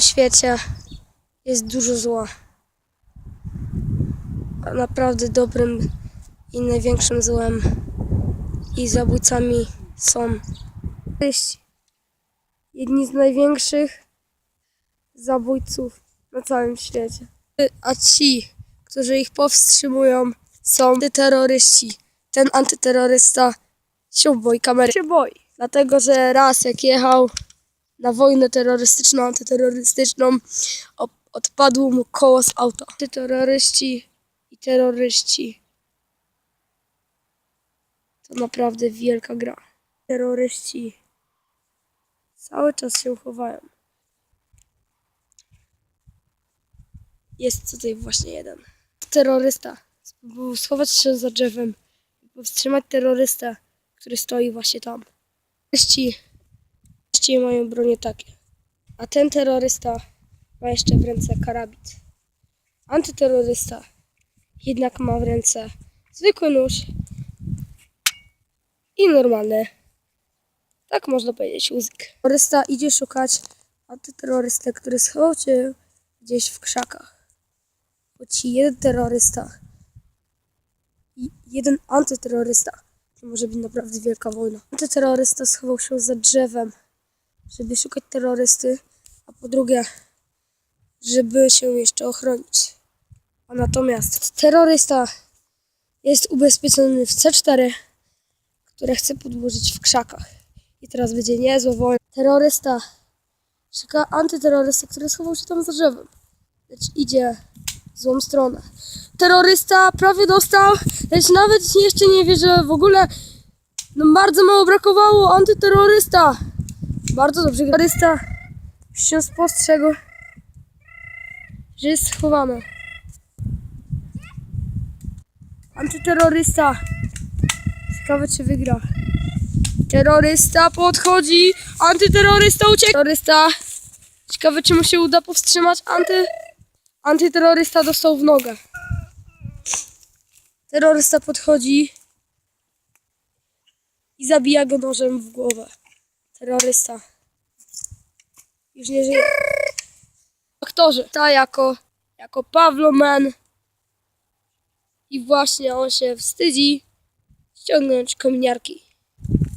Świecie jest dużo zła. A naprawdę dobrym i największym złem i zabójcami są terroryści. Jedni z największych zabójców na całym świecie. A ci, którzy ich powstrzymują, są antyterroryści. Ten antyterrorysta się boi kamery. Się boi. Dlatego, że raz jak jechał na wojnę terrorystyczną, antyterrorystyczną, odpadło mu koło z auta. Antyterroryści i terroryści to naprawdę wielka gra. Terroryści cały czas się chowają. Jest tutaj właśnie jeden. Terrorysta spróbował schować się za drzewem i powstrzymać terrorystę, który stoi właśnie tam. Terroryści mają bronie takie. A ten terrorysta ma jeszcze w ręce karabit. Antyterrorysta jednak ma w ręce zwykły nóż i normalny, tak można powiedzieć, łuzik. Terrorysta idzie szukać antyterrorystę, który schował się gdzieś w krzakach. Choć jeden terrorysta i jeden antyterrorysta to może być naprawdę wielka wojna. Antyterrorysta schował się za drzewem, żeby szukać terrorysty, a po drugie, żeby się jeszcze ochronić. A natomiast terrorysta jest ubezpieczony w C4, które chce podłożyć w krzakach. I teraz będzie niezła wojna. Terrorysta szuka antyterrorysty, który schował się tam za drzewem. Lecz idzie w złą stronę. Terrorysta prawie dostał, lecz nawet jeszcze nie wie, że w ogóle no bardzo mało brakowało. Antyterrorysta. Bardzo dobrze. Już się spostrzegł, że jest schowany. Antyterrorysta. Ciekawe czy wygra. Terrorysta podchodzi. Antyterrorysta ucieka. Terrorysta. Ciekawe czy mu się uda powstrzymać. Anty... Antyterrorysta dostał w nogę. Terrorysta podchodzi i zabija go nożem w głowę. Terrorysta. Już nie żyje. Aktorzy. Ta jako, jako Pablo Man. I właśnie on się wstydzi ściągnąć kominiarki.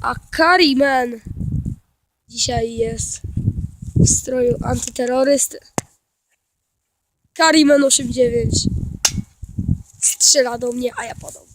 A Kari Man dzisiaj jest w stroju antyterrorysty. Kariman 89 strzela do mnie, a ja padam.